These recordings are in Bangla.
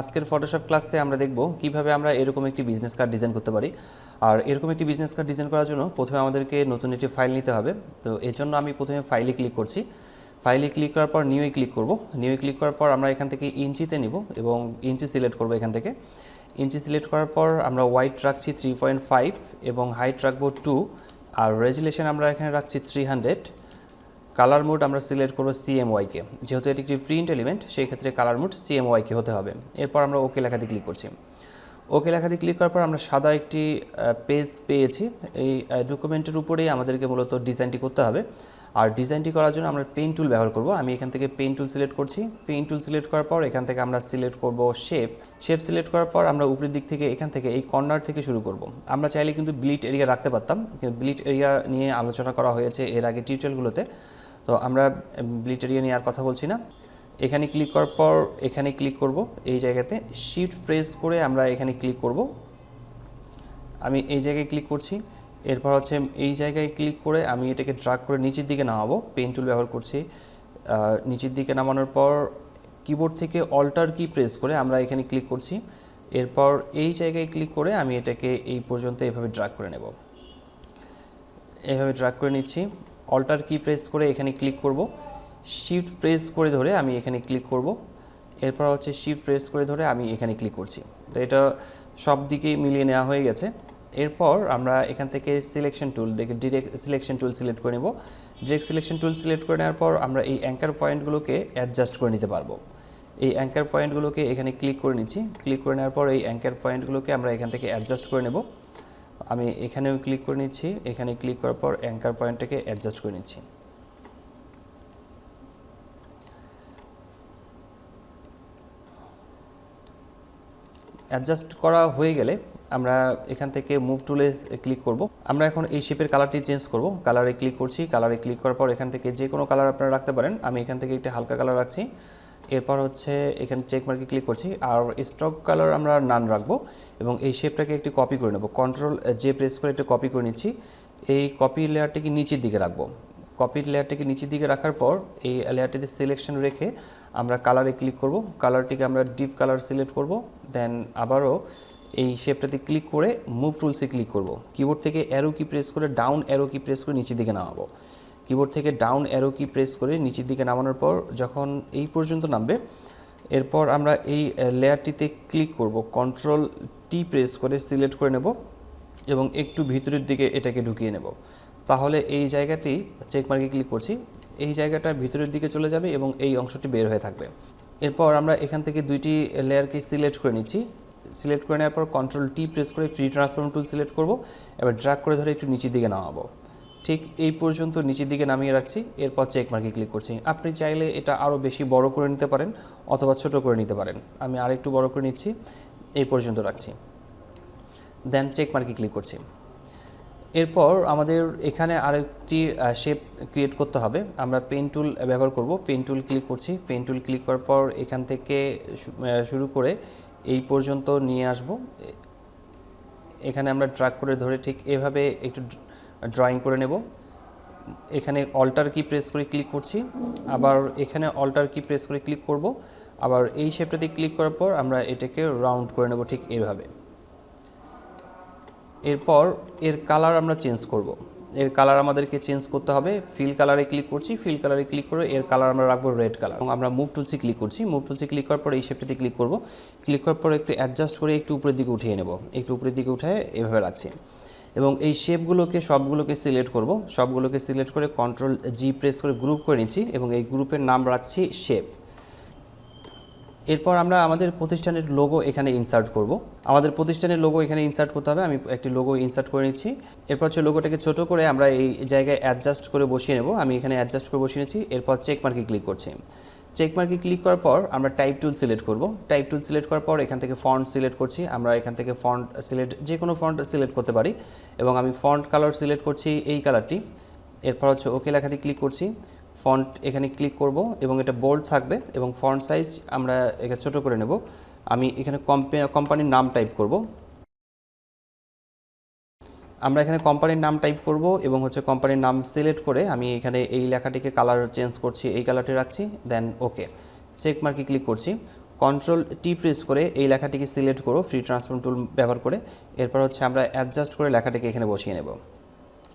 আজকের ফটোশপ ক্লাসে আমরা দেখব কীভাবে আমরা এরকম একটি বিজনেস কার্ড ডিজাইন করতে পারি। আর এরকম একটি বিজনেস কার্ড ডিজাইন করার জন্য প্রথমে আমাদেরকে নতুন একটি ফাইল নিতে হবে। তো এর জন্য আমি প্রথমে ফাইলে ক্লিক করছি। ফাইলে ক্লিক করার পর নিউয়ে ক্লিক করব। নিউয়ে ক্লিক করার পর আমরা এখান থেকে ইঞ্চিতে নিব এবং ইঞ্চি সিলেক্ট করব এখান থেকে। ইঞ্চি সিলেক্ট করার পর আমরা হোয়াইট রাখছি থ্রি পয়েন্ট ফাইভ এবং হাইট রাখব টু আর রেজুলেশন আমরা এখানে রাখছি থ্রি হান্ড্রেড কালার মোড আমরা সিলেক্ট করব সিএমওয়াইকে যেহেতু এটি একটি প্রিন্ট এলিমেন্ট সেই ক্ষেত্রে কালার মোড সিএমওয়াইকে হতে হবে। এরপর আমরা ওকে লেখাতে ক্লিক করছি। ওকে লেখাতে ক্লিক করার পর আমরা সাদা একটি পেজ পেয়েছি। এই ডকুমেন্টের উপরেই আমাদেরকে মূলত ডিজাইনটি করতে হবে। আর ডিজাইনটি করার জন্য আমরা পেন টুল ব্যবহার করব। আমি এখান থেকে পেন টুল সিলেক্ট করছি। পেন টুল সিলেক্ট করার পর এখান থেকে আমরা সিলেক্ট করব শেপ শেপ সিলেক্ট করার পর আমরা উপরের দিক থেকে, এখান থেকে, এই কর্নার থেকে শুরু করব। আমরা চাইলে কিন্তু ব্লিট এরিয়া রাখতে পারতাম। কিন্তু ব্লিট এরিয়া নিয়ে আলোচনা করা হয়েছে এর আগে টিউটোরিয়ালগুলোতে তো আমরা ব্লিট এরিয়া নিয়ে আর কথা বলছি না। এখানে ক্লিক করার পর এখানে ক্লিক করব, এই জায়গাতে শিফট প্রেস করে আমরা এখানে ক্লিক করব। আমি এই জায়গায় ক্লিক করছি, এরপর হচ্ছে এই জায়গায় ক্লিক করে আমি এটাকে ড্রাগ করে নিচের দিকে নামাবো পেন টুল ব্যবহার করছি। নিচের দিকে নামানোর পর কিবোর্ড থেকে অল্টার কি প্রেস করে আমরা এখানে ক্লিক করছি। এরপর এই জায়গায় ক্লিক করে আমি এটাকে এই পর্যন্ত এভাবে ড্রাগ করে নেব। এভাবে ড্রাগ করে নিচ্ছি। অল্টার কি প্রেস করে এখানে ক্লিক করব। শিফট প্রেস করে ধরে আমি এখানে ক্লিক করব। এরপর হচ্ছে শিফট প্রেস করে ধরে আমি এখানে ক্লিক করছি। তো এটা সব দিকেই মিলিয়ে নেওয়া হয়ে গেছে। এরপর আমরা এখান থেকে সিলেকশন টুল দেখে ডিরেক্ট সিলেকশন টুল সিলেক্ট করে নেব। ডিরেক্ট সিলেকশন টুল সিলেক্ট করে নেওয়ার পর আমরা এই অ্যাঙ্কার পয়েন্টগুলোকে অ্যাডজাস্ট করে নিতে পারব। এই অ্যাঙ্কার পয়েন্টগুলোকে এখানে ক্লিক করে নিচ্ছি। ক্লিক করে নেওয়ার পর এই অ্যাঙ্কার পয়েন্টগুলোকে আমরা এখান থেকে অ্যাডজাস্ট করে নেব। আমি এখানেও ক্লিক করে নিচ্ছি। এখানে ক্লিক করার পর অ্যাঙ্কার পয়েন্টটাকে অ্যাডজাস্ট করে নিচ্ছি। অ্যাডজাস্ট করা হয়ে গেলে আমরা এখান থেকে মুভ টুলে ক্লিক করব। আমরা এখন এই শেপের কালারটি চেঞ্জ করব। কালারে ক্লিক করছি। কালারে ক্লিক করার পর এখান থেকে যে কোনো কালার আপনারা রাখতে পারেন। আমি এখান থেকে একটা হালকা কালার রাখছি। এরপর হচ্ছে এখানে চেক মার্কে ক্লিক করছি, আর স্টক কালার আমরা নান রাখব এবং এই শেপটাকে একটি কপি করে নেব। কন্ট্রোল যে প্রেস করে একটা কপি করে নিচ্ছি। এই কপি লেয়ারটিকে নিচের দিকে রাখব। কপির লেয়ারটিকে নিচের দিকে রাখার পর এই লেয়ারটিতে সিলেকশন রেখে আমরা কালারে ক্লিক করব। কালারটিকে আমরা ডিপ কালার সিলেক্ট করব। দেন আবারও এই শেপটাতে ক্লিক করে মুভ টুলসে ক্লিক করব। কিবোর্ড থেকে অ্যারো কি প্রেস করে ডাউন অ্যারো কি প্রেস করে নিচের দিকে নামাবো। কিবোর্ড থেকে ডাউন অ্যারো কি প্রেস করে নিচের দিকে নামানোর পর যখন এই পর্যন্ত নামবে, এরপর আমরা এই লেয়ারটিতে ক্লিক করব কন্ট্রোল টি প্রেস করে সিলেক্ট করে নেব এবং একটু ভিতরের দিকে এটাকে ঢুকিয়ে নেব। তাহলে এই জায়গাটি চেক মার্কে ক্লিক করছি, এই জায়গাটা ভিতরের দিকে চলে যাবে এবং এই অংশটি বের হয়ে থাকবে। এরপর আমরা এখান থেকে দুইটি লেয়ারকে সিলেক্ট করে নিচ্ছি। সিলেক্ট করে নেওয়ার পর কন্ট্রোল টি প্রেস করে ফ্রি ট্রান্সফর্ম টুল সিলেক্ট করব, এবার ড্রাগ করে ধরে একটু নিচের দিকে নামাবো। ঠিক এই পর্যন্ত নিচের দিকে নামিয়ে রাখছি, এরপর চেক মার্কে ক্লিক করছি। আপনি চাইলে এটা আরও বেশি বড় করে নিতে পারেন অথবা ছোট করে নিতে পারেন। আমি আরেকটু বড় করে নিচ্ছি, এই পর্যন্ত রাখছি। দেন চেক মার্কে ক্লিক করছি। এরপর আমাদের এখানে আরেকটি শেপ ক্রিয়েট করতে হবে। আমরা পেন টুল ব্যবহার করব। পেন টুল ক্লিক করছি। পেন টুল ক্লিক করার পর এখান থেকে শুরু করে এই পর্যন্ত নিয়ে আসব। এখানে আমরা ট্র্যাক করে ধরে ঠিক এভাবে একটু ড্রয়িং করে নেব। এখানে অল্টার কি প্রেস করে ক্লিক করছি। আবার এখানে অল্টার কি প্রেস করে ক্লিক করব। আবার এই শেপটাতে ক্লিক করার পর আমরা এটাকে রাউন্ড করে নেব ঠিক এইভাবে এরপর এর কালার আমরা চেঞ্জ করব। এর কালার আমাদেরকে চেঞ্জ করতে হবে। ফিল কালারে ক্লিক করছি। ফিল কালারে ক্লিক করে এর কালার আমরা রাখব রেড কালার এবং আমরা মুভ টুলসে ক্লিক করছি। মুভ টুলসে ক্লিক করার পর এই শেপটাতে ক্লিক করব। ক্লিক করার পর একটু অ্যাডজাস্ট করে একটু উপরের দিকে উঠিয়ে নেব। একটু উপরের দিকে উঠায় এভাবে রাখছি। এবং এই শেপগুলোকে, সবগুলোকে সিলেক্ট করব। সবগুলোকে সিলেক্ট করে কন্ট্রোল জি প্রেস করে গ্রুপ করে নিচ্ছি এবং এই গ্রুপের নাম রাখছি শেপ এরপর আমরা আমাদের প্রতিষ্ঠানের লোগো এখানে ইনসার্ট করব। আমাদের প্রতিষ্ঠানের লোগো এখানে ইনসার্ট করতে হবে। আমি একটি লোগো ইনসার্ট করে নিচ্ছি। এরপর হচ্ছে লোগোটাকে ছোট করে আমরা এই জায়গায় অ্যাডজাস্ট করে বসিয়ে নেব। আমি এখানে অ্যাডজাস্ট করে বসিয়ে নিচ্ছি। এরপর চেক মার্কে ক্লিক করছি। চেক মার্কে ক্লিক করার পর আমরা টাইপ টুল সিলেক্ট করব। টাইপ টুল সিলেক্ট করার পর এখান থেকে ফন্ট সিলেক্ট করছি। আমরা এখান থেকে ফন্ট সিলেক্ট যে কোনো ফন্ট সিলেক্ট করতে পারি এবং আমি ফন্ট কালার সিলেক্ট করছি এই কালারটি এরপর হচ্ছে ওকে লেখাতে ক্লিক করছি। ফন্ট এখানে ক্লিক করব এবং এটা বোল্ড থাকবে এবং ফন্ট সাইজ আমরা এখানে ছোট করে নেব। আমি এখানে কোম্পানির নাম টাইপ করব। আমরা এখানে কোম্পানির নাম টাইপ করব এবং হচ্ছে কোম্পানির নাম সিলেক্ট করে আমি এখানে এই লেখাটিকে কালার চেঞ্জ করছি, এই কালারটি রাখছি দেন ওকে চেক মার্কে ক্লিক করছি। কন্ট্রোল টি প্রেস করে এই লেখাটিকে সিলেক্ট করো ফ্রি ট্রান্সফর্ম টুল ব্যবহার করে। এরপর হচ্ছে আমরা অ্যাডজাস্ট করে লেখাটিকে এখানে বসিয়ে নেব।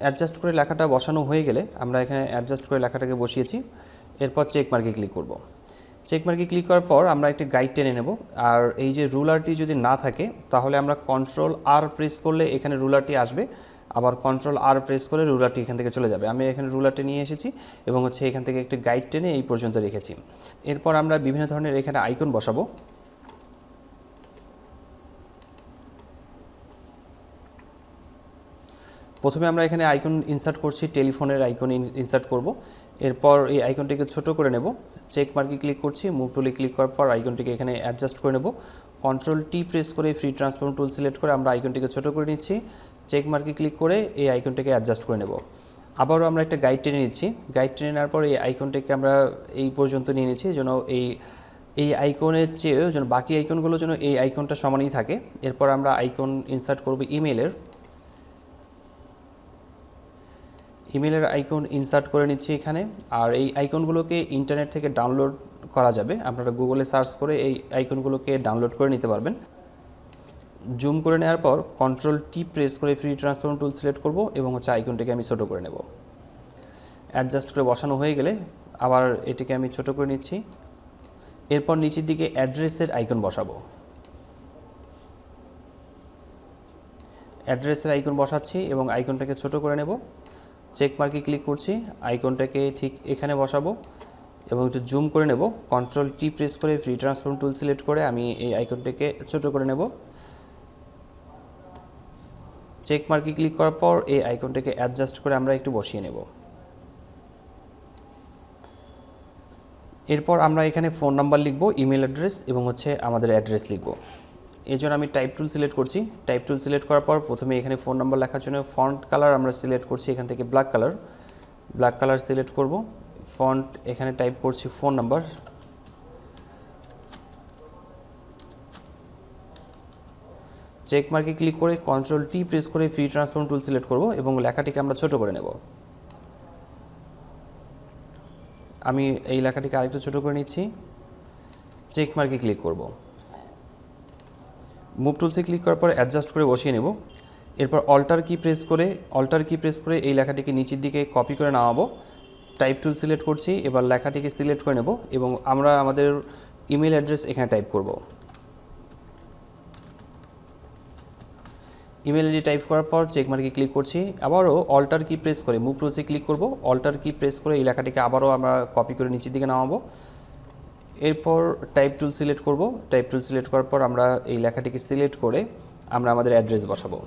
অ্যাডজাস্ট করে লেখাটা বসানো হয়ে গেলে আমরা এখানে অ্যাডজাস্ট করে লেখাটাকে বসিয়েছি। এরপর চেক মার্কে ক্লিক করব। চেক মার্কে ক্লিক করার পর আমরা একটি গাইড টেনে নেব। আর এই যে রুলারটি যদি না থাকে, তাহলে আমরা কন্ট্রোল আর প্রেস করলে এখানে রুলারটি আসবে। আবার কন্ট্রোল আর প্রেস করে রুলারটি এখান থেকে চলে যাবে। আমি এখানে রুলারটি নিয়ে এসেছি এবং হচ্ছে এখান থেকে একটি গাইড টেনে এই পর্যন্ত রেখেছি। এরপর আমরা বিভিন্ন ধরনের এখানে আইকন বসাবো। প্রথমে আমরা এখানে আইকন ইনসার্ট করছি টেলিফোনের আইকন ইনসার্ট করব। এরপর এই আইকনটিকে ছোট করে নেব। চেক মার্কে ক্লিক করছি মুভ টুলে ক্লিক করার পর আইকনটিকে এখানে অ্যাডজাস্ট করে নেব। কন্ট্রোল টি প্রেস করে ফ্রি ট্রান্সফর্ম টুল সিলেক্ট করে আমরা আইকনটিকে ছোট করে নিচ্ছি। চেক মার্কে ক্লিক করে এই আইকনটিকে অ্যাডজাস্ট করে নেব। আবারও আমরা একটা গাইড টেনে নিচ্ছি। গাইড টেনে নেওয়ার পর এই আইকনটিকে আমরা এই পর্যন্ত নিয়ে নিচ্ছি যেন এই এই আইকনের চেয়ে যেন বাকি আইকনগুলো যেন এই আইকনটা সমানই থাকে। এরপর আমরা আইকন ইনসার্ট করব ইমেলের ইমেলের আইকন ইনসার্ট করে নিচ্ছি এখানে। আর এই আইকনগুলোকে ইন্টারনেট থেকে ডাউনলোড করা যাবে। আপনারা গুগলে সার্চ করে এই আইকনগুলোকে ডাউনলোড করে নিতে পারবেন। জুম করে নেওয়ার পর কন্ট্রোল টি প্রেস করে ফ্রি ট্রান্সফর্ম টুল সিলেক্ট করব এবং হচ্ছে আইকনটিকে আমি ছোট করে নেব। অ্যাডজাস্ট করে বসানো হয়ে গেলে আবার এটিকে আমি ছোট করে নিচ্ছি। এরপর নিচের দিকে অ্যাড্রেসের আইকন বসাবো। অ্যাড্রেসের আইকন বসাচ্ছি এবং আইকনটাকে ছোট করে নেব। চেক মার্কে ক্লিক করছি আইকনটাকে ঠিক এখানে বসাবো এবং একটু জুম করে নেব। কন্ট্রোল টি প্রেস করে ফ্রি ট্রান্সফর্ম টুল সিলেক্ট করে আমি এই আইকনটাকে ছোট করে নেব। চেক মার্কে ক্লিক করার পর এই আইকনটাকে অ্যাডজাস্ট করে আমরা একটু বসিয়ে নেব। এরপর আমরা এখানে ফোন নাম্বার লিখব ইমেল অ্যাড্রেস এবং হচ্ছে আমাদের অ্যাড্রেস লিখব। এই জন্য আমি টাইপ টুল সিলেক্ট করছি। টাইপ টুল সিলেক্ট করার পর প্রথমে এখানে ফোন নাম্বার লেখার জন্য ফন্ট কালার আমরা সিলেক্ট করছি এখান থেকে black colour black colour select করব। ফন্ট এখানে টাইপ করছি ফোন নাম্বার চেক মার্কে ক্লিক করে কন্ট্রোল টি প্রেস করে ফ্রি ট্রান্সফর্ম টুল সিলেক্ট করব এবং লেখাটিকে আমরা ছোট করে নেব। আমি এই লেখাটিকে আরেকটু ছোট করে নিচ্ছি। চেক মার্কে ক্লিক করব। মুভ টুলসে ক্লিক করার পর অ্যাডজাস্ট করে বসিয়ে নেব। এরপর অল্টার কি প্রেস করে অল্টার কি প্রেস করে এই লেখাটিকে নিচের দিকে কপি করে নামাবো। টাইপ টুল সিলেক্ট করছি, এবার লেখাটিকে সিলেক্ট করে নেব এবং আমরা আমাদের ইমেল অ্যাড্রেস এখানে টাইপ করব। ইমেল আইডি টাইপ করার পর চেক মার্কে ক্লিক করছি, আবারও অল্টার কি প্রেস করে মুভ টুলসে ক্লিক করব অল্টার কি প্রেস করে এই লেখাটিকে আবারও আমরা কপি করে নিচের দিকে নামাবো। এরপর টাইপ টুল সিলেক্ট করব। টাইপ টুল সিলেক্ট করার পর আমরা এই লেখাটিকে সিলেক্ট করে আমরা আমাদের অ্যাড্রেস বসাবো।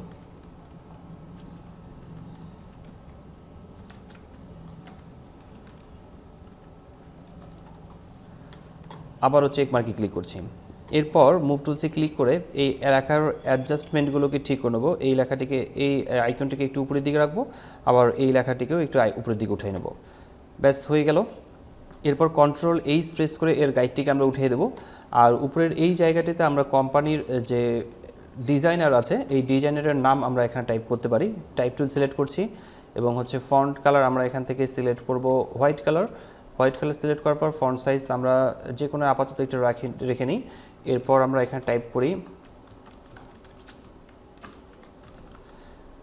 আবারও চেক মার্কে ক্লিক করছি। এরপর মুভ টুলসে ক্লিক করে এই এলাকার অ্যাডজাস্টমেন্টগুলোকে ঠিক করে নেব। এই লেখাটিকে, এই আইকনটিকে একটু উপরের দিকে রাখব। আবার এই লেখাটিকেও একটু উপরের দিকে উঠিয়ে নেব। ব্যাস, হয়ে গেল। এরপর কন্ট্রোল এইচ প্রেস করে এর গাইডটিকে আমরা উঠিয়ে দেবো। আর উপরের এই জায়গাটিতে আমরা কোম্পানির যে ডিজাইনার আছে, এই ডিজাইনারের নাম আমরা এখানে টাইপ করতে পারি। টাইপ টুল সিলেক্ট করছি এবং হচ্ছে ফন্ট কালার আমরা এখান থেকে সিলেক্ট করব white colour white colour select করার পর ফন্ট সাইজ আমরা যে কোনো আপাতত একটু রাখি, রেখে নিই। এরপর আমরা এখানে টাইপ করি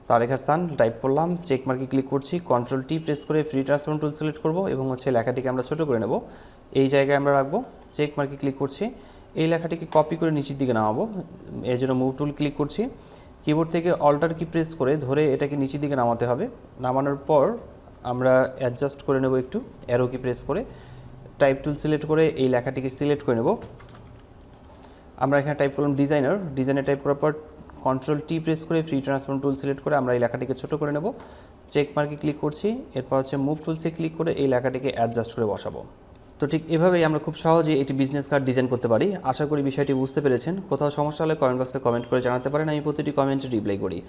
তারেখা স্থান টাইপ করলাম চেক মার্কে ক্লিক করছি কন্ট্রোল টি প্রেস করে ফ্রি ট্রান্সফর্ম টুল সিলেক্ট করব এবং হচ্ছে লেখাটিকে আমরা ছোট করে নেব। এই জায়গায় আমরা রাখব চেক মার্কে ক্লিক করছি, এই লেখাটিকে কপি করে নিচের দিকে নামাবো। এর জন্য মুভ টুল ক্লিক করছি কিবোর্ড থেকে অল্টার কি প্রেস করে ধরে এটাকে নিচের দিকে নামাতে হবে। নামানোর পর আমরা অ্যাডজাস্ট করে নেব একটু অ্যারো কি প্রেস করে টাইপ টুল সিলেক্ট করে এই লেখাটিকে সিলেক্ট করে নেব। আমরা এখানে টাইপ করলাম ডিজাইনার ডিজাইনার টাইপ করার পর কন্ট্রোল টি প্রেস করে ফ্রি ট্রান্সফর্ম টুল সিলেক্ট করে আমরা এই লেখাটিকে ছোট করে নেব। চেক মার্কে ক্লিক করছি, এরপর হচ্ছে মুভ টুলসে ক্লিক করে এই লেখাটিকে অ্যাডজাস্ট করে বসাবো। তো ঠিক এভাবেই আমরা খুব সহজেই একটি বিজনেস কার্ড ডিজাইন করতে পারি। আশা করি বিষয়টি বুঝতে পেরেছেন। কোথাও সমস্যা হলে কমেন্ট বক্সে কমেন্ট করে জানাতে পারেন। আমি প্রতিটি কমেন্টে রিপ্লাই করি।